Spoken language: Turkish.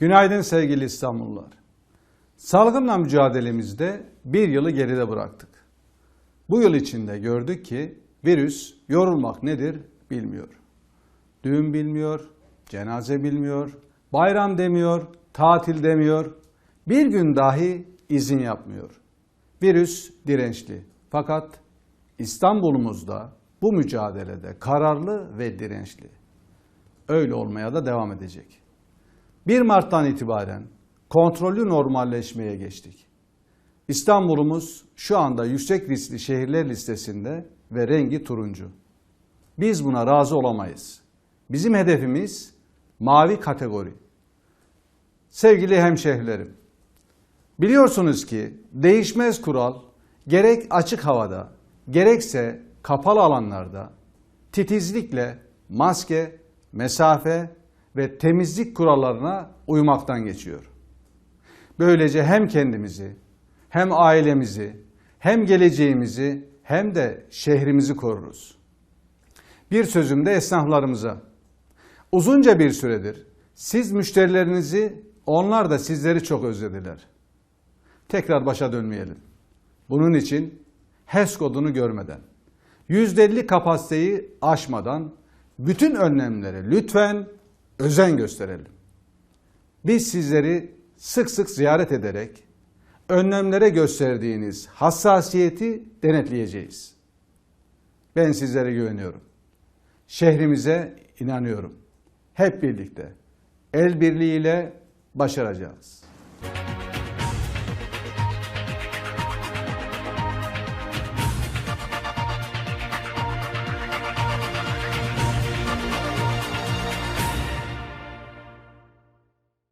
Günaydın sevgili İstanbullular. Salgınla mücadelemizde bir yılı geride bıraktık. Bu yıl içinde gördük ki virüs yorulmak nedir bilmiyor. Düğün bilmiyor, cenaze bilmiyor, bayram demiyor, tatil demiyor, bir gün dahi izin yapmıyor. Virüs dirençli fakat İstanbul'umuzda bu mücadelede kararlı ve dirençli. Öyle olmaya da devam edecek. 1 Mart'tan itibaren kontrollü normalleşmeye geçtik. İstanbul'umuz şu anda yüksek riskli şehirler listesinde ve rengi turuncu. Biz buna razı olamayız. Bizim hedefimiz mavi kategori. Sevgili hemşehrilerim, biliyorsunuz ki değişmez kural gerek açık havada gerekse kapalı alanlarda titizlikle maske, mesafe ve temizlik kurallarına uymaktan geçiyor. Böylece hem kendimizi, hem ailemizi, hem geleceğimizi, hem de şehrimizi koruruz. Bir sözüm de esnaflarımıza. Uzunca bir süredir siz müşterilerinizi, onlar da sizleri çok özlediler. Tekrar başa dönmeyelim. Bunun için HES kodunu görmeden, %50 kapasiteyi aşmadan bütün önlemlere lütfen özen gösterelim. Biz sizleri sık sık ziyaret ederek önlemlere gösterdiğiniz hassasiyeti denetleyeceğiz. Ben sizlere güveniyorum. Şehrimize inanıyorum. Hep birlikte el birliğiyle başaracağız.